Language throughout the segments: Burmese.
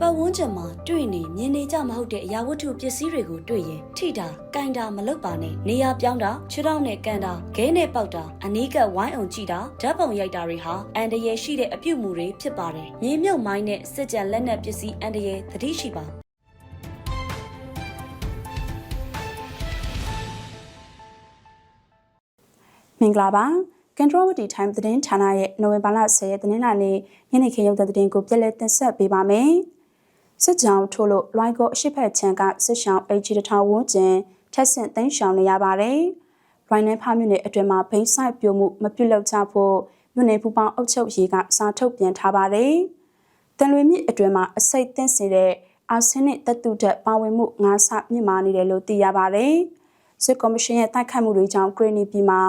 ပတ်ဝန်းကျင်မှာတွေ့နေမြင်နေကြမဟုတ်တဲ့အရာဝတ္ထုပစ္စည်းတွေကိုတွေ့ရင်ထိတာ၊ကန်တာမလုပ်ပါနဲ့နေရာပြောင်းတာခြေထောက်နဲ့ကန်တာခဲနဲ့ပေါက်တာအနီးကပ်ဝိုင်းအောင်ကြည့်တာဓာတ်ပုံရိုက်တာတွေဟာအန်တရယ်ရှိတဲ့အပြုတ်မှုတွေဖြစ်ပါတယ်။မြေမြုပ်မိုင်းနဲ့စစ်ကြံလက်နက်ပစ္စည်းအန်တရယ်သတိရှိပါမင်္ဂလာပါ Control Time သတင်းဌာနရဲ့နိုဝင်ဘာလ10ရက်သတင်းလာနေ့ညနေခင်းရုပ်သံသတင်းကိုပြည့်လည်တင်ဆက်ပေးပါမယ်။ စစ်ကြောင်ထိုးလို့လွိုင်းကိုအရှိတ်ဖက်ချန်ကစစ်ရှောင်း AG တထောင်ဝန်းကျင်ထက်ဆင့်သိမ်းရှောင်နေရပါတယ်။လွိုင်းနဲ့ဖားမြို့နယ်အတွင်းမှာဘိန်းဆိုင်ပြိုမှုမပြုတ်လောက်ကြဖို့မြို့နယ်ပူပေါင်းအုပ်ချုပ်ရေးကစာထုတ်ပြန်ထားပါတယ်။တန်လွေမြစ်အတွင်းမှာအစိတ်သင့်စေတဲ့အာဆင်းနစ်တပ်တုတက်ပါဝင်မှုငါးဆမြင့်မာနေတယ်လို့သိရပါတယ်။စစ်ကော်မရှင်ရဲ့တိုက်ခိုက်မှုတွေကြောင့်ဂရနီပြည်မှာ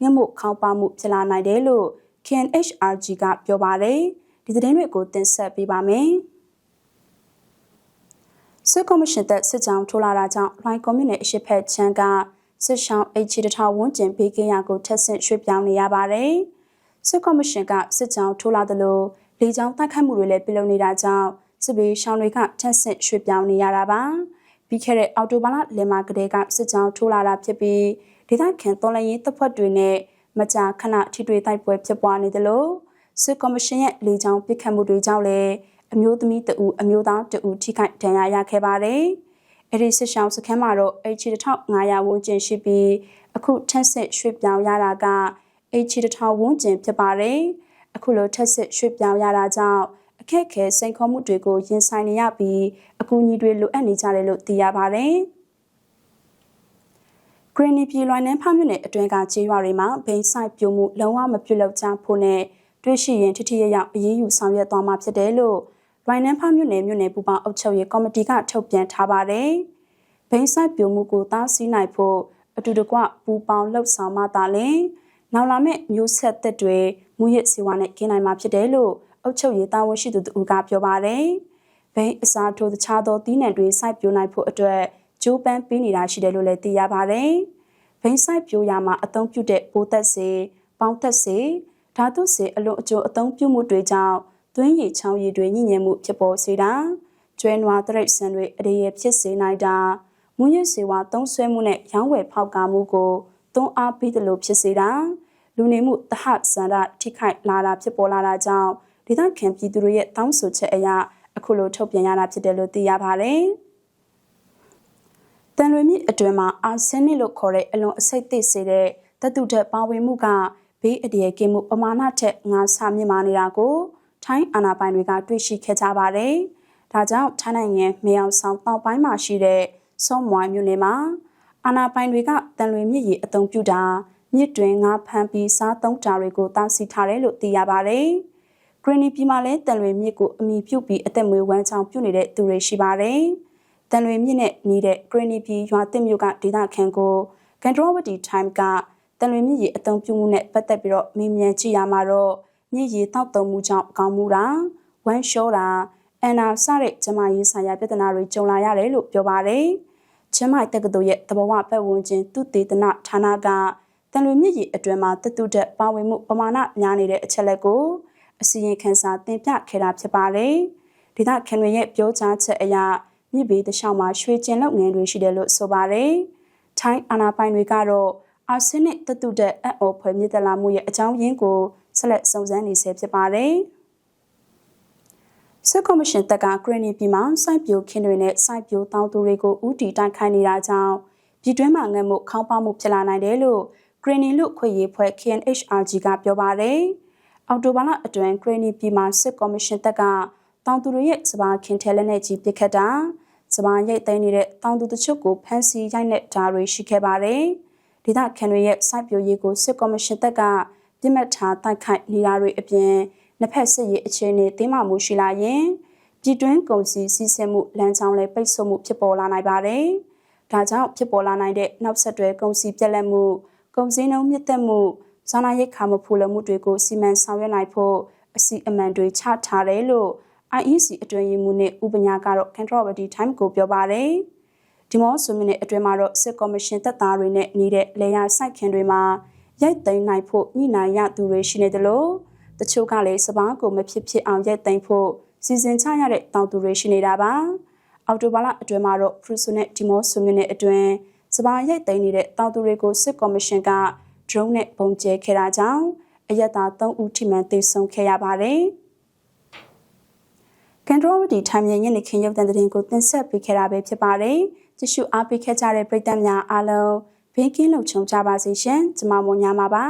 ငှက်မှုခေါင်းပါမှုဖြစ်လာနိုင်တယ်လို့ KNHRG ကပြောပါတယ်ဒီသတင်းတွေကိုတင်ဆက်ပေးပါမယ် စစ်ကော်မရှင်တပ်စစ်ကြောင်းထိုးလာတာကြောင့်လိုင်းကွန်မြူနတီအရှိဖက်ချမ်းကစစ်ရှောင်း H တထောင်ဝန်းကျင်ပေးကင်းရကိုထက်ဆင့်ရွှေ့ပြောင်းနေရပါတယ်စစ်ကော်မရှင်ကစစ်ကြောင်းထိုးလာသလိုလေကြောင်းတိုက်ခိုက်မှုတွေလည်းပြုလုပ်နေတာကြောင့်စစ်ဘေးရှောင်းတွေကထက်ဆင့်ရွှေ့ပြောင်းနေရတာပါပြီးခဲ့တဲ့အော်တိုဘာလလယ်မာကလေးကစစ်ကြောင်းထိုးလာတာဖြစ်ပြီးဒေသခံတော်လှန်ရေးတပ်ဖွဲ့တွေနဲ့မကြာခဏထိတွေ့တိုက်ပွဲဖြစ်ပွားနေသလိုစစ်ကော်မရှင်ရဲ့လေကြောင်းပစ်ခတ်မှုတွေကြောင့်လည်း အမျိုးသမီးတဦးအမျိုးသားတဦးထိခိုက်ဒဏ်ရာရခဲ့ပါတယ်။အဲဒီစစ်ရှောင်းစခန်းမှာတော့ H1500 ဝန်းကျင်ရှိပြီးအခုထက်ဆက်ရွှေ့ပြောင်းရတာက H1000 ဝန်းကျင်ဖြစ်ပါတယ်။အခုလိုထက်ဆက်ရွှေ့ပြောင်းရတာကြောင့်အခက်ခဲစိန်ခေါ်မှုတွေကိုရင်ဆိုင်နေရပြီးအကူအညီတွေလိုအပ်နေကြတယ်လို့သိရပါတယ်။ဂရနီပြည်လွိုင်းနှန်းဖမြို့နယ်အတွင်းကခြေရွာတွေမှာဘိန်းဆိုင်ပြိုမှုလုံးဝမပြုတ်လောက်ကြဖို့နဲ့တွေ့ရှိရင်ထိထိရရောက်အရေးယူဆောင်ရွက်သွားမှာဖြစ်တယ်လို့ လွိုင်းနှန်းဖမြို့နယ်မြို့နယ်ပူပေါင်းအုပ်ချုပ်ရေးကော်မတီကထုတ်ပြန်ထားပါတယ်။ဘိန်းဆိုင်ပြိုမှုကိုတားဆီးနိုင်ဖို့အတူတကွပူပေါင်းလှုပ်ဆောင်မှသာလျှင်နောက်လာမယ့်မျိုးဆက်သက်တွေမူရစ်စီဝါနဲ့ကင်းနိုင်မှာဖြစ်တယ်လို့အုပ်ချုပ်ရေးတာဝန်ရှိသူတို့ကပြောပါတယ်။ဘိန်းအစားထိုးတခြားသောသီးနှံတွေစိုက်ပျိုးနိုင်ဖို့အတွက်ဂျိုးပန်းပေးနေတာရှိတယ်လို့လည်းသိရပါတယ်။ဘိန်းဆိုင်ပြိုးရမှာအသုံးပြုတဲ့ပိုးသက်စေ၊ပေါင်းသက်စေ၊ဓာတုစေအလွန်အကျိုးအသုံးပြုမှုတွေကြောင့် သွင်းရည်ချောင်းရည်တွေညှိညံမှုဖြစ်ပေါ်စေတာ၊ကျွဲနွားတရိတ်ဆန်တွေအရေဖြစ်စေနိုင်တာ၊မူရစ်စေဝါသုံးဆွဲမှုနဲ့ရောင်းဝယ်ဖောက်ကားမှုကိုသွန်းအားပေးတယ်လို့ဖြစ်စေတာလူနေမှုတဟဆန္ဒထိခိုက်လာတာဖြစ်ပေါ်လာတာကြောင့်ဒေသခံပြည်သူတွေရဲ့တောင်းဆိုချက်အရအခုလိုထုတ်ပြန်ရတာဖြစ်တယ်လို့သိရပါတယ်။တန်လွေမြစ်အတွင်းမှာအာဆင်းနစ်လို့ခေါ်တဲ့အလွန်အဆိပ်သစ်စေတဲ့သတ္တုဓာတ်ပါဝင်မှုကဘေးအတရာကင်းမှုပမာဏထက်ငါးဆမြင့်မာနေတာကို ထိုင်းအာဏာပိုင်တွေကတွေ့ရှိခဲ့ကြပါတယ်။ဒါကြောင့်ထိုင်းနိုင်ငံမေအောင်ဆောင်တောင်ပိုင်းမှာရှိတဲ့စုံမွိုင်းမြို့နယ်မှာအာဏာပိုင်တွေကတန်လွေမြစ်ရေအုံပြုတာမြစ်တွင်ငါးဖမ်းပြီးစားသုံးတာတွေကိုတားဆီးထားတယ်လို့သိရပါတယ်။ဂရနီပြည်မှာလည်းတန်လွေမြစ်ကိုအမိပြုတ်ပြီးအသက်မွေးဝမ်းချောင်းပြုနေတဲ့သူတွေရှိပါတယ်။တန်လွေမြင့်နဲ့နေတဲ့ဂရနီပြည်ရွာတစ်မြို့ကဒေသခံကိုကန်ထရဝတီ time ကတန်လွေမြင့်ရေအုံပြုမှုနဲ့ပတ်သက်ပြီးတော့မေးမြန်းကြည့်ရမှာတော့ မြင့်ရေတောက်တုံမှုကြောင့်ကောင်းမှုတာဝမ်းလျှောတာအန်နာစတဲ့ကျမရေးဆိုင်ရာပြဿနာတွေကြုံလာရတယ်လို့ပြောပါတယ်။ကျမတက္ကသိုလ်ရဲ့သဘောဝပတ်ဝန်းကျင်သူတေသနဌာနကတန်လွေမြင့်ရေအတွင်းမှာတတုတက်ပါဝင်မှုပမာဏများနေတဲ့အချက်လက်ကိုအစီရင်ခံစာတင်ပြခဲ့တာဖြစ်ပါတယ်။ဒေသခံတွေရဲ့ပြောကြားချက်အရမြစ်ဘေးတလျှောက်မှာရွှေကျင်လုပ်ငန်းတွေရှိတယ်လို့ဆိုပါတယ်။ထိုင်းအာဏာပိုင်တွေကတော့အာဆင်းနဲ့တတုတဲ့အအော်ဖွဲ့မြစ်တလာမှုရဲ့အကြောင်းရင်းကို ဆက်လက်စုံစမ်းနေဆဲဖြစ်ပါတယ်။စစ်ကော်မရှင်တပ်ကဂရနီပြည်မှာစိုက်ပျိုးခင်းတွေနဲ့စိုက်ပျိုးတောင်းသူတွေကိုဥတီတိုက်ခိုက်နေတာကြောင့်ပြည်တွင်းမှာငတ်မှုခေါင်းပါမှုဖြစ်လာနိုင်တယ်လို့ဂရနီလူခွေရေးဖွဲ့ KNHRG ကပြောပါတယ်။အော်တိုဘာလအတွင်းဂရနီပြည်မှာစစ်ကော်မရှင်တပ်ကတောင်သူတွေရဲ့စပါးခင်ထဲလက်နဲ့ကြီးပစ်ခတ်တာစပားရိတ်သိမ်းနေတဲ့တောင်သူတချို့ကိုဖမ်းဆီးရိုက်နှက်တာတွေရှိခဲ့ပါတယ်။ဒေသခံတွေရဲ့စိုက်ပျိုးရေးကိုစစ်ကော်မရှင်တပ်က ပြစ်မှတ်ထားတိုက်ခိုက်နေတာတွေအပြင်နှစ်ဖက်စစ်ရေးအခြေအနေတင်းမာမှုရှိလာရင်ပြည်တွင်းကုန်စည်စီးဆင်းမှုလမ်းကြောင်းလည်းပိတ်ဆို့မှုဖြစ်ပေါ်လာနိုင်ပါတယ်။ဒါကြောင့်ဖြစ်ပေါ်လာနိုင်တဲ့နောက်ဆက်တွဲကုန်စည်ပြက်လက်မှုကုန်စည်နှုန်းမြင့်တက်မှုဇာနာရိတ်ခါမဖူလုံမှုတွေကိုစီမံဆောင်ရွက်နိုင်ဖို့အစီအမံတွေချထားတယ်လို့ IEC အတွင်းရေးမှူးနဲ့ဥပညာကတော့ Controversy Time ကိုပြောပါတယ်။ဒီမော့ဆိုမီနဲ့အတွင်းမှာတော့စစ်ကော်မရှင်တပ်သားတွေနဲ့နေတဲ့လေယာစိုက်ခင်တွေမှာ ရိုက်သိမ်းနိုင်ဖို့ညှိနှိုင်းရသူတွေရှိနေတယ်လို့တချို့ကလည်းစပားကိုမဖြစ်ဖြစ်အောင်ရိုက်သိမ်းဖို့စီစဉ်ချရတဲ့တောင်သူတွေရှိနေတာပါအော်တိုဘာလအတွင်းမှာတော့ဖရူဆိုနဲ့ဒီမော့ဆိုမြို့နယ်အတွင်းစပါရိုက်သိမ်းနေတဲ့တောင်သူတွေကိုစစ်ကော်မရှင်က drone နဲ့ပုံကျဲခဲ့တာကြောင့်အရက်သား3ဦးထိမှန်သေဆုံးခဲ့ရပါတယ်ကန်ဒရိုဝတီထိုင်မြညနေခင်းရုပ်သံသတင်းကိုတင်ဆက်ပေးခဲ့တာပဲဖြစ်ပါတယ်ကြည့်ရှုအားပေးခဲ့ကြတဲ့ပရိသတ်များအားလုံး ဘေးကင်းလုံခြုံကြပါစေရှင်ကျွန်မမွန်ညာပါပါ